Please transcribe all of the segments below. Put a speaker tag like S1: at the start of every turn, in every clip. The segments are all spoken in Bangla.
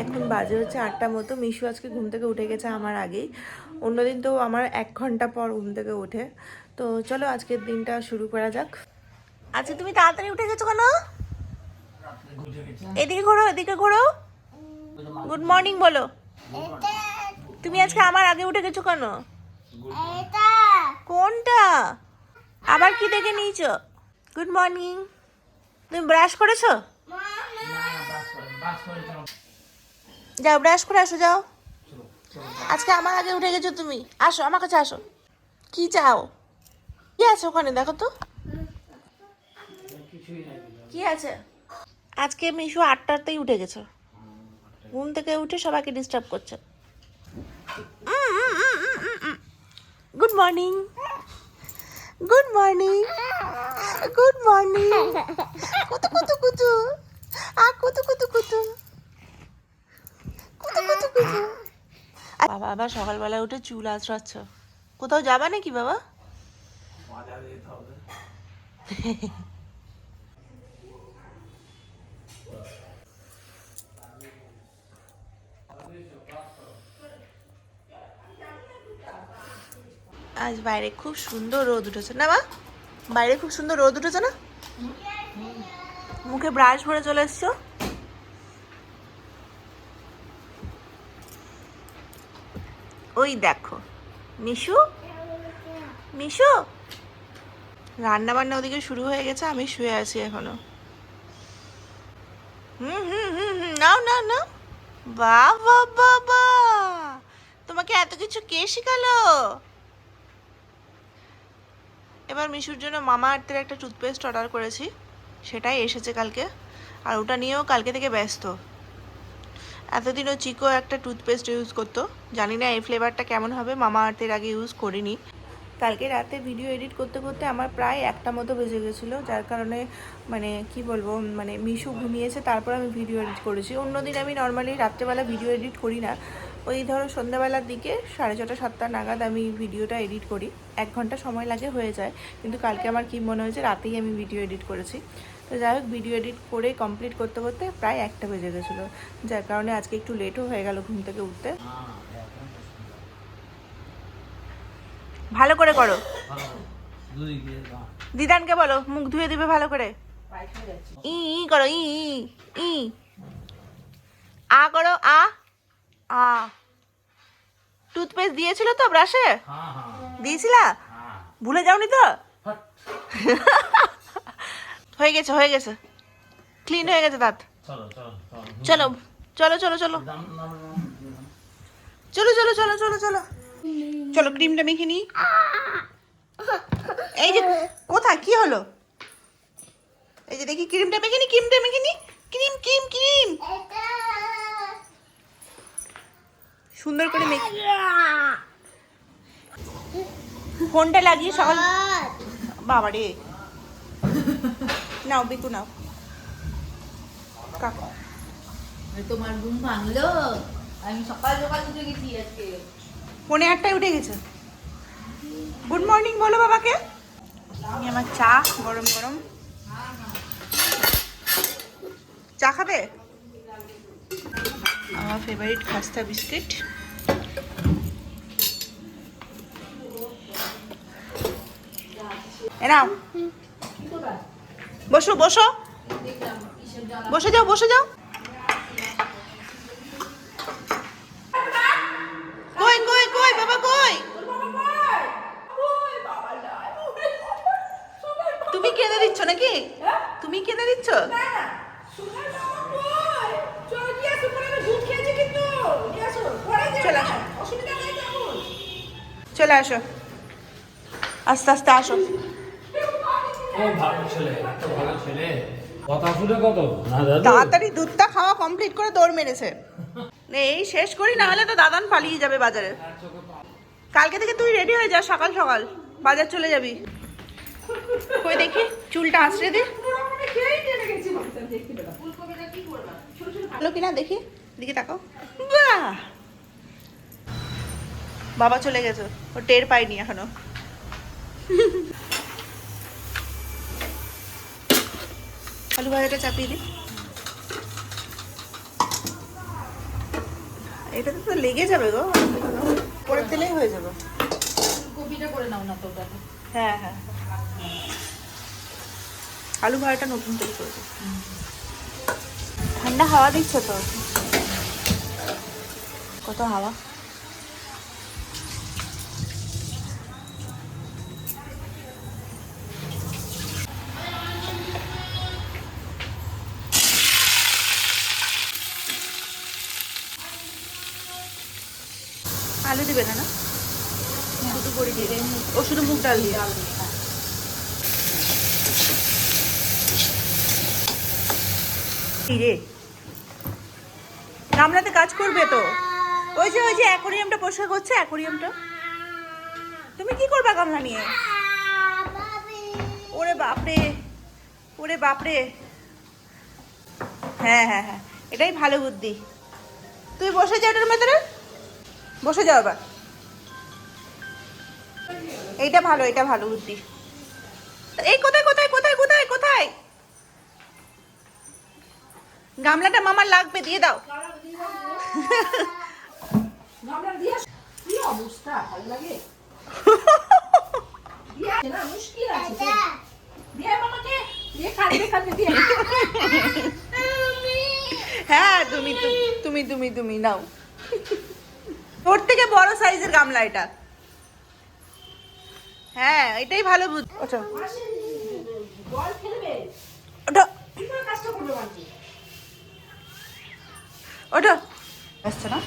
S1: এখন বাজে হচ্ছে আটটা মতো। মিশু আজকে ঘুম থেকে উঠে গেছে আমার আগেই। অন্যদিন তো আমার এক ঘণ্টা পর ঘুম থেকে ওঠে। তো চলো আজকের দিনটা শুরু করা যাক। আজকে তুমি তাড়াতাড়ি উঠে গেছো কেন? এদিকে ঘোরো এদিকে ঘোরো। গুড মর্নিং বলো। তুমি আজকে আমার আগে উঠে গেছো কেন? কোনটা? আবার কি দেখে নিয়েছো? গুড মর্নিং তুমি ব্রাশ করেছ? যাও ব্রাশ করে আসো, যাও। আজকে আমার আগে উঠে গেছো তুমি। আসো, আমার কাছে আসো। কি চাও? কি আছে ওখানে, দেখো তো। কি আছে? আজকে মিশু আটটাতেই উঠে গেছে। ঘুম থেকে উঠে সবাইকে ডিস্টার্ব করছে। Good morning good morning good morning কুতু কুতু কুতু। আ, কুতু কুতু কুতু কুতু কুতু কুতু বাবা, আবার সকালবেলা উঠে চুল আঁচড়াচ্ছ। কোথাও যাবা নাকি বাবা? আজ বাইরে খুব সুন্দর রোদ উঠেছে। না মা, বাইরে খুব সুন্দর রোদ উঠেছে না? মুখে ব্রাশ ভরে চলে এসছো? ওই দেখো। মিশু? মিশু? রান্না বান্না ওদিকে শুরু হয়ে গেছে, আমি শুয়ে আছি এখনও। হুম হুম হুম হুম, নাও নাও নাও। বাহ বাহ। তোমাকে এত কিছু কে শিখালো? এবার মিশুর জন্য মামা আর্থের একটা টুথপেস্ট অর্ডার করেছি। সেটাই এসেছে কালকে। আর ওটা নিয়েও কালকে থেকে ব্যস্ত। এতদিন ও চিকো একটা টুথপেস্ট ইউজ করতো। জানি না এই ফ্লেভারটা কেমন হবে, মামা আর্থের আগে ইউজ করিনি। কালকে রাতে ভিডিও এডিট করতে করতে আমার প্রায় একটা মতো বেজে গেছিল, যার কারণে মানে কি বলব মানে মিশু ঘুমিয়েছে, তারপর আমি ভিডিও এডিট করেছি। অন্যদিন আমি নর্মালি রাত্রেবেলা ভিডিও এডিট করি না। ওই ধরো সন্ধ্যাবেলার দিকে সাড়ে ছটা, সাতটা নাগাদ আমি ভিডিওটা এডিট করি। এক ঘণ্টা সময় লাগে হয়ে যায়, কিন্তু কালকে আমার কি মনে হয়েছে, রাতেই আমি ভিডিও এডিট করেছি। তো যাই হোক ভিডিও এডিট করে কমপ্লিট করতে করতে প্রায় একটা বেজে গেছিল। যার কারণে আজকে একটু লেটও হয়ে গেল ঘুম থেকে উঠতে। ভালো করে করো। দিদানকে বলো মুখ ধুয়ে দিবে ভালো করে। ই ই করো ই ই আ করো আ আ। টুথপেস্ট দিয়েছিল তো ব্রাশে দিয়েছিলা? ভুলে যাওনি তো? হয়ে গেছে হয়ে গেছে। ক্লিন হয়ে গেছে দাঁত। চলো চলো চলো। চলো চলো চলো চলো। চলো চলো চলো ক্রিমটা মেখে নিই। এই যে কোথায়? কি হলো? এই যে দেখি ক্রিমটা মেখে নি ক্রিমটা মেখে নি ক্রিম ক্রিম ক্রিম। সুন্দর করে মেখে ফোনটা লাগিয়ে সকাল বাবা রে নাও বিকু নাও। কাকু।
S2: তোমার ঘুম ভাঙলো? আমি সকাল সকাল উঠে গেছি আজকে।
S1: পৌনে আটটায় উঠে গেছে। গুড মর্নিং বলো বাবাকে। আমি আমার চা গরম গরম। চা খাবে? আমার ফেভারিট খাস্তা বিস্কিট এ নাও। বসো বসো। বসে যাও বসে যাও। কই বাবা কই? তুমি নাকি? তুমি কেঁদে চলে আসো। আস্তে আস্তে আসো। তাড়াতাড়ি দুধটা খাওয়া কমপ্লিট করে দৌড় মেরেছে। এই শেষ করি, না হলে তো দাদান পালিয়ে যাবে বাজারে। কালকে থেকে তুই রেডি হয়ে যা, সকাল সকাল। বাজার চলে যাবি। কই দেখি, চুলটা আঁচড়ে দে। ভালো কিনা দেখি, দিকে তাকাও। বাবা চলে গেছে, ও টের পাইনি এখনও। আলু ভাজাটা চাপিয়ে দিই। এটাতে তো লেগে যাবে গো। পরে তেলেই হয়ে যাবে।
S2: কপিটা করে নাও না তো ওটাতে।
S1: হ্যাঁ হ্যাঁ। আলু ভাড়াটা নতুন তৈরি করেছে ঠান্ডা হাওয়া দিচ্ছে তো। কত হাওয়া? দিবে না না? শুধু বড়ি দিয়ে ও শুধু মুগ ডাল দিয়ে রে? গামলাতে কাজ করবে তো? ওই যে ওই যে, অ্যাকোরিয়ামটা পরিষ্কার করছে অ্যাকোরিয়ামটা। তুমি কি করবা গামলা নিয়ে? ওরে বাপরে ওরে বাপরে। হ্যাঁ হ্যাঁ হ্যাঁ এটাই ভালো বুদ্ধি। তুই বসে যা এটার ভেতরে। বসে যাও এবার। এইটা ভালো এটা ভালো বুদ্ধি। এই কোথায় কোথায় কোথায় কোথায় কোথায়? গামলাটা মামার লাগবে, দিয়ে দাও। হ্যাঁ তুমি তুমি তুমি তুমি, নাও। তোর থেকে বড় সাইজের গামলা এটা। হ্যাঁ এটাই ভালো ওঠো। আসছে না?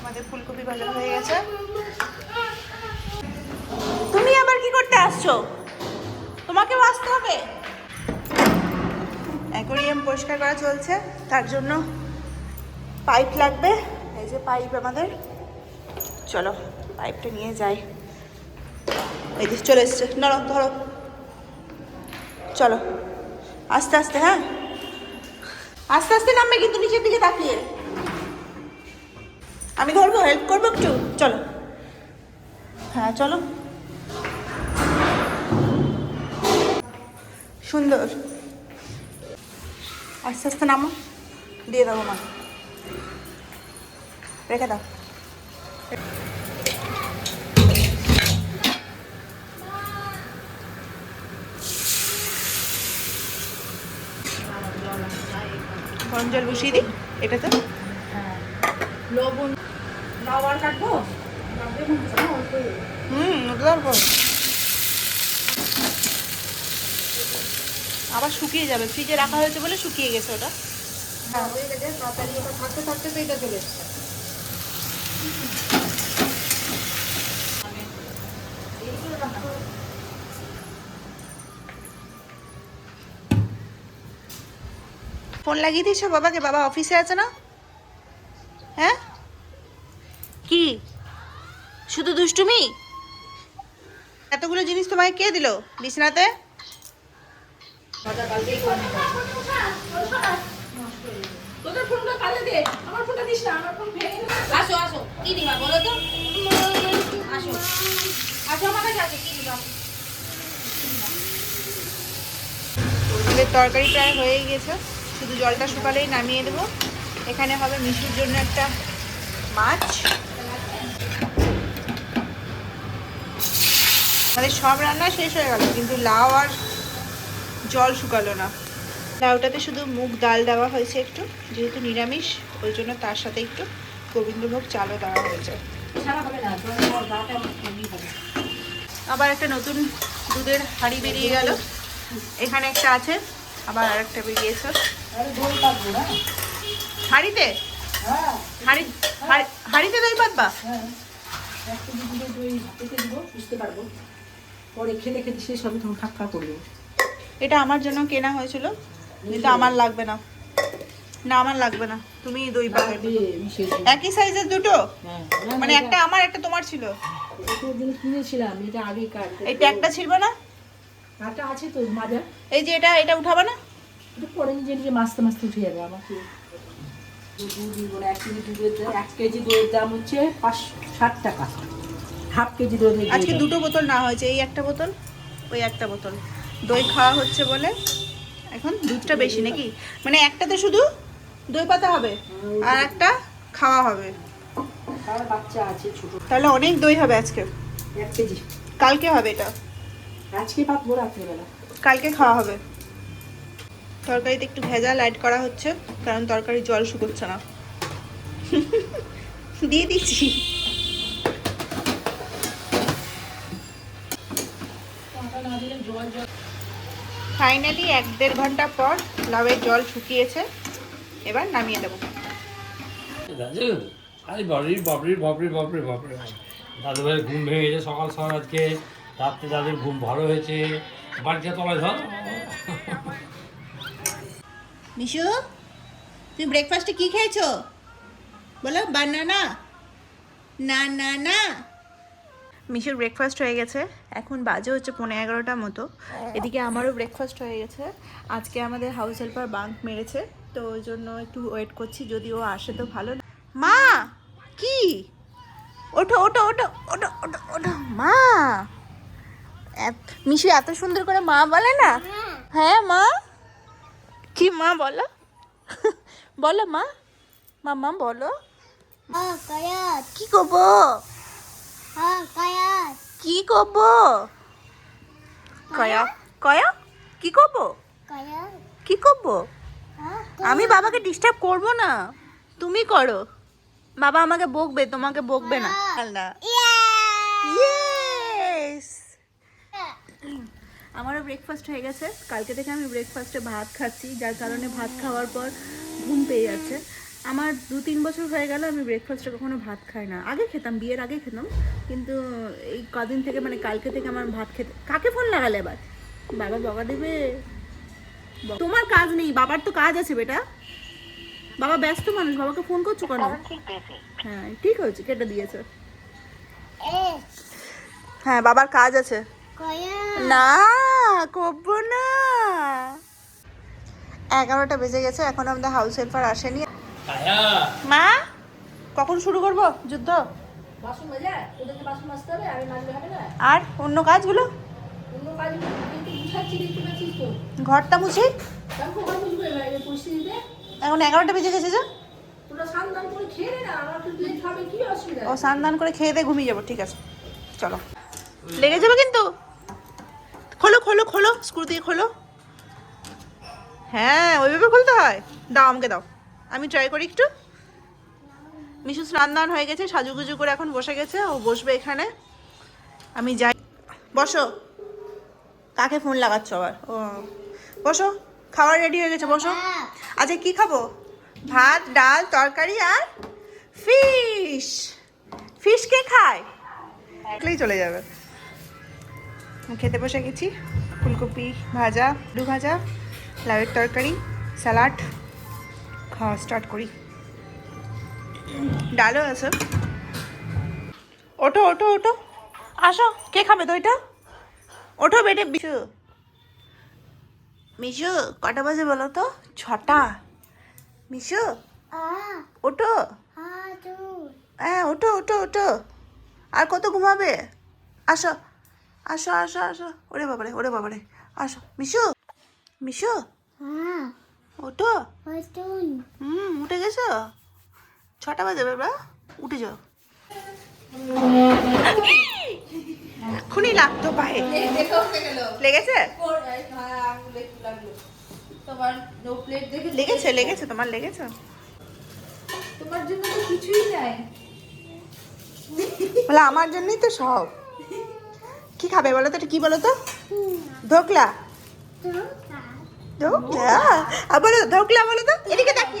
S1: আমাদের ফুলকপি হয়ে গেছে। তুমি আবার কি করতে আসছো? তোমাকেও আসতে হবে। পরিষ্কার করা চলছে, তার জন্য পাইপ লাগবে। এই যে পাইপ আমাদের। চলো, পাইপটা নিয়ে যাই। এই যে চলে এসছে। নরম ধরো। চলো। আস্তে আস্তে হ্যাঁ? আস্তে আস্তে নামবে কিন্তু নিচের দিকে তাকিয়ে। আমি ধরবো হেল্প করব একটু? চলো। হ্যাঁ চলো। সুন্দর। আস্তে আস্তে নামো। দিয়ে দেবো মা রেখে দাও। গরম জল বসিয়ে দিই এটাতে।
S2: লবণ। কাটবো?
S1: হুম আবার শুকিয়ে যাবে ফ্রিজে রাখা হয়েছে বলে শুকিয়ে গেছে ওটা।
S2: হ্যাঁ থাকতে থাকতে তো এটা চলে এসছে।
S1: ফোন লাগিয়ে দিয়েছ? বাবাকে? বাবা অফিসে আছে না? হ্যাঁ? কি? শুধু দুষ্টুমি? এতগুলো জিনিস তোমায় কে দিল? বিছনাতে
S2: মজা কালকেই করে নিতে হবে। তোদের ফোনটা কালে দে আমার ফোনটা দিস না আমার ফোন ভেঙে আসো আসো কি দিবা বলো তো? আসো আসো আমার কাছে আসো কি দিবা
S1: তরকারি প্রায় হয়ে গেছে। শুধু জলটা শুকালেই নামিয়ে দেবো। এখানে হবে মিষ্টির জন্য একটা মাছ। আমাদের সব রান্না শেষ হয়ে গেল কিন্তু লাউ আর জল শুকালো না। লাউটাতে শুধু মুগ ডাল দেওয়া হয়েছে একটু যেহেতু নিরামিষ ওই জন্য তার সাথে একটু গোবিন্দভোগ চালও দেওয়া হয়েছে। আবার একটা নতুন দুধের হাঁড়ি বেরিয়ে গেল। এখানে একটা আছে আবার আরেকটা বেরিয়েছে।
S2: আরে দই পাবো
S1: হাঁড়িতে?
S2: হ্যাঁ।
S1: হাঁড়ি হাঁড়ি- হাঁড়িতে দই পাতবা?
S2: হ্যাঁ। দই পেতে দিব বুঝতে পারব। পরে খেতে খেতে শেষ হবে খাক্কা করব।
S1: এটা আমার জন্য কেনা হয়েছিল। কিন্তু আমার লাগবে না। না আমার লাগবে না। তুমি দই পাবে একই সাইজের দুটো?
S2: হ্যাঁ
S1: মানে একটা আমার একটা তোমার ছিল।
S2: কিনেছিলাম এটা আগে কাট
S1: এই ট্যাগটা ছিল না?
S2: আটা আছে তো মাজা
S1: এই যে এটা এটা উঠাবা না?
S2: এটা পরে নিজে নিজে মাছতে মাছতে উঠে যাবে আমাকে। কেজি এক কেজি দইয়ের দাম হচ্ছে পাঁচ ষাট টাকা। হাফ কেজি দই
S1: আজকে দুটো বোতল না হয়েছে এই একটা বোতল ওই একটা বোতল। দই খাওয়া হচ্ছে বলে এখন দুধটা বেশি নাকি? মানে একটাতে শুধু দই পাতা হবে আর একটা খাওয়া হবে।
S2: বাচ্চা আছে ছোট।
S1: তাহলে অনেক দই হবে আজকে।
S2: এক কেজি।
S1: কালকে হবে এটা।
S2: আজকে পাতবো রাত্রিবেলা।
S1: কালকে খাওয়া হবে। তরকারিতে একটু ভেজাল অ্যাড করা হচ্ছে কারণ তরকারি জল শুকোচ্ছে না। দিয়ে দিচ্ছি। ফাইনালি এক দেড় ঘণ্টা পর লাউয়ের জল শুকিয়েছে। এবার নামিয়ে দেবো।
S3: দাদু আরে বাবরি বাবরি বাবরি বাবরি বাবরি দাদু ভাইয়ের ঘুম ভেঙে গেছে সকাল সকাল আজকে। রাত্রে দাদুর ঘুম ভালো হয়েছে। বাড়িতে তলায় ধর।
S1: মিশু তুমি ব্রেকফাস্টে কি খেয়েছো? বলো বানানা না না না। মিশুর ব্রেকফাস্ট হয়ে গেছে। এখন বাজে হচ্ছে পনেরো এগারোটার মতো। এদিকে আমারও ব্রেকফাস্ট হয়ে গেছে। আজকে আমাদের হাউস হেল্পার বাঙ্ক মেরেছে তো ওই জন্য একটু ওয়েট করছি যদি ও আসে তো ভালো। না মা! কি? ওঠো ওঠো ওঠো ওঠো ওঠো ওঠো। মা! মিশু এত সুন্দর করে মা বলে না? হ্যাঁ মা? কি মা বলো? বলো মা। মাম্মা বলো।
S4: Ah, kayat.
S1: কি করব. কি করব? কয়া কয়া কি করব. কি করব?
S4: Ah,
S1: আমি বাবাকে ডিস্টার্ব করব না। তুমি করো। বাবা আমাকে বকবে তোমাকে বকবে না। না আমারও ব্রেকফাস্ট হয়ে গেছে। কালকে থেকে আমি ব্রেকফাস্টে ভাত খাচ্ছি যার কারণে ভাত খাওয়ার পর ঘুম পেয়ে যাচ্ছে। আমার দু তিন বছর হয়ে গেল আমি ব্রেকফাস্টে কখনো ভাত খাই না। আগে খেতাম বিয়ের আগে খেতাম কিন্তু এই কদিন থেকে মানে কালকে থেকে আমার ভাত খেতে কাকে ফোন লাগালে এবার বাবা বাবা দেবে। তোমার কাজ নেই বাবার তো কাজ আছে বেটা। বাবা ব্যস্ত মানুষ বাবাকে ফোন করছ কেন? হ্যাঁ ঠিক হয়েছে কেটে দিয়েছে। হ্যাঁ বাবার কাজ আছে। না করব না। এগারোটা বেজে গেছে এখন আমাদের হাউস হেল্পার আসেনি। মা কখন শুরু করব যুদ্ধ? আর অন্য কাজগুলো?
S2: তো
S1: ঘরটা মুছি। এখন এগারোটা বেজে গেছে যে। ও স্নান করে খেয়ে দিয়ে ঘুমিয়ে যাব ঠিক আছে। চলো। লেগে যাবে কিন্তু। খোলো খোলো খোলো স্ক্রু দিয়ে খোলো। হ্যাঁ ওইভাবে খুলতে হয়। দাও আমাকে দাও। আমি ট্রাই করি একটু। মিশু স্নান দান হয়ে গেছে সাজুগুজু করে এখন বসে গেছে ও বসবে এখানে। আমি যাই। বসো। কাকে ফোন লাগাচ্ছ আবার? ও বসো। খাবার রেডি হয়ে গেছে বসো। আচ্ছা কি খাব? ভাত ডাল তরকারি আর ফিশ ফিশ কে খায়? একলেই চলে যাবে। খেতে বসে গেছি। ফুলকপি ভাজা আলু ভাজা লাউয়ের তরকারি স্যালাড খাওয়া স্টার্ট করি। ডালও আছে। ওঠো ওঠো ওঠো। আসো কে খাবে দইটা ওঠো বেটে মিশু। মিশু কটা বাজে বলো তো? ছটা। মিশু ওঠো। হ্যাঁ ওঠো ওঠো ওঠো। আর কত ঘুমাবে? আসো আসো আসো আসো। ওরে বাবারে ওরে বাবারে। আসো মিশু মিশু।
S4: Ah, betul.
S1: হুম উঠে গেছো? ছটা বাজে বাবা উঠে যাও। খুনি লাগতো পায়ে। লেগেছে? লেগেছে লেগেছে তোমার লেগেছে।
S2: তোমার জন্য তো কিছুই নাই।
S1: বলে আমার জন্যই তো সব। কি খাবে বলো তো এটা কি বলো তো? ধোকলা।
S4: Tu.
S1: ধোকলা আর বলো ধোকলা বলো তো এদিকে তাকি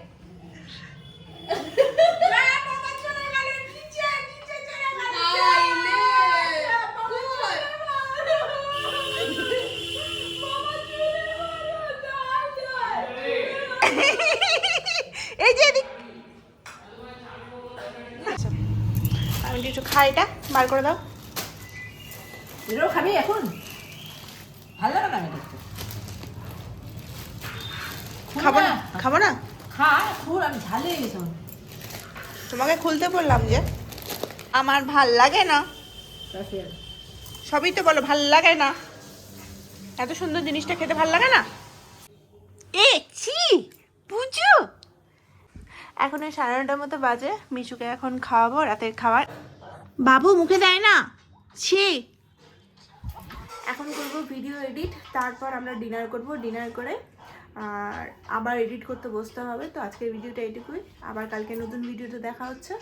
S1: বার করে দাও।
S2: এটাও খাবি এখন? ভালো লাগে না দেখতে।
S1: খাব
S2: না।
S1: খাব না?
S2: খা খুল আমি ঝালে গেছি
S1: তোমাকে খুলতে বললাম যে আমার ভালো লাগে না। সবই তো বলো ভালো লাগে না। এত সুন্দর জিনিসটা খেতে ভালো লাগে না? এ ছি বুঝো এখন ওই সাড়ে নটার মতো বাজে মিশুকে এখন খাওয়াবো রাতের খাবার। বাবু মুখে দেয় না। ছি। এখন করব ভিডিও এডিট তারপর আমরা ডিনার করব ডিনার করে, আর আবার এডিট করতে বসতে হবে। তো আজকের ভিডিওটা এটুকুই। আবার কালকে নতুন ভিডিওতে দেখা হচ্ছে।